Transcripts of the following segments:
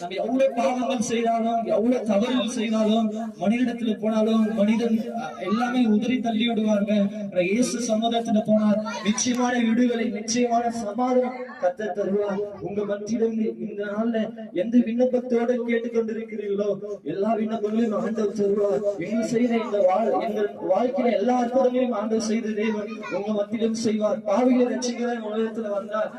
நம்ம எவ்வளவு பாவங்கள் செய்தாலும் எவ்வளவு தவறுகள் செய்தாலும் மனிதத்துல போனாலும் மனிதன் எல்லாமே உதறி தள்ளி விடுவாங்க இயேசு சமுதாயத்துல போனால் நிச்சயமான விடுதலை நிச்சயமான சமாதானம் கத்த தருவார். உங்க மத்தியிலும் இந்த நாள்ல எந்த விண்ணப்பத்தோட கேட்டுக்கொண்டிருக்கிறீர்களோ எல்லா விண்ணப்பங்களையும் ஆண்டவர் தருவார். எங்க செய்த இந்த வாழ் எங்கள் வாழ்க்கையில எல்லா அற்புதங்களையும் ஆண்டவர் செய்த தேவன் உங்க மத்தியிலும் செய்வார். பாவிகளை ரசிக்கிற உலகத்துல வந்தார்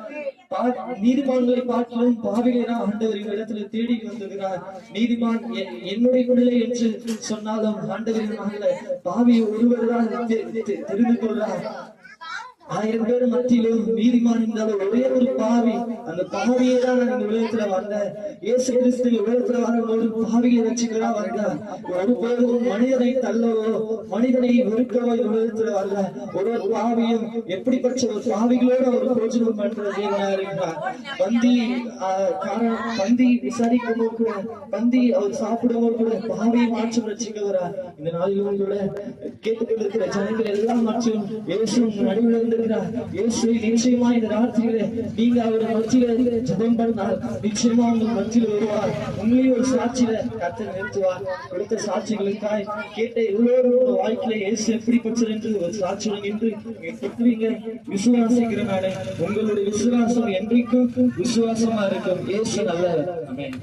நீதிமான்களை பார்க்கலாம் பாவிகளை ஆண்டவர் இடத்துல தேடி வந்துகிறார் நீதிமான் என்னுடைய விடுதலை என்று சொன்னாலும் ஆண்டவரின் மகளை பாவியை ஒருவர் தான் தெரிந்து கொள்றார் ஆயிரம் பேர் மத்தியிலும் நீதிமான் இருந்தாலும் ஒரே ஒரு பாவி அந்த பாவியே தான் இந்த உலகத்துல வந்த. இயேசு கிறிஸ்து உலகத்துல வர ஒரு பாவியை ரசிக்கிறா வந்தார் ஒருபோதும் மனிதனை தள்ளவோ மனிதனை வெறுக்கவோ இந்த உலகத்துல வரல. ஒரு ஒரு பாவியும் எப்படிப்பட்ட ஒரு பாவிகளோட ஒரு போஜனம் பண்ற தேவனா இருக்கிறார். பந்தி பந்தி விசாரிக்கும் போது கூட பந்தி அவர் சாப்பிடும் போது கூட பாவியை மாற்றம் ரசிக்கிறவரா? இந்த நாளிலும் கூட கேட்டுக்கொண்டிருக்கிற ஜனங்கள் எல்லாம் மற்றும் இயேசு நடுவில் இருந்து இருக்கிறார் இயேசு நிச்சயமா இந்த ராத்திரியில நீங்க அவர் மத்தியில ஜெபம் பண்ணால் நிச்சயமா உங்க மத்தியில் வருவார். உங்களையும் ஒரு சாட்சியில கத்த நிறுத்துவார். கொடுத்த சாட்சிகளுக்காய் கேட்ட எல்லோரும் உங்க வாழ்க்கையில இயேசு எப்படிப்பட்டது என்று ஒரு சாட்சியுடன் நின்று நீங்க பெற்றுவீங்க விசுவாசிக்கிறனால உங்களுடைய விசுவாசம் என்றைக்கும் விசுவாசமா இருக்கும். இயேசு நல்லவர். ஆமென்.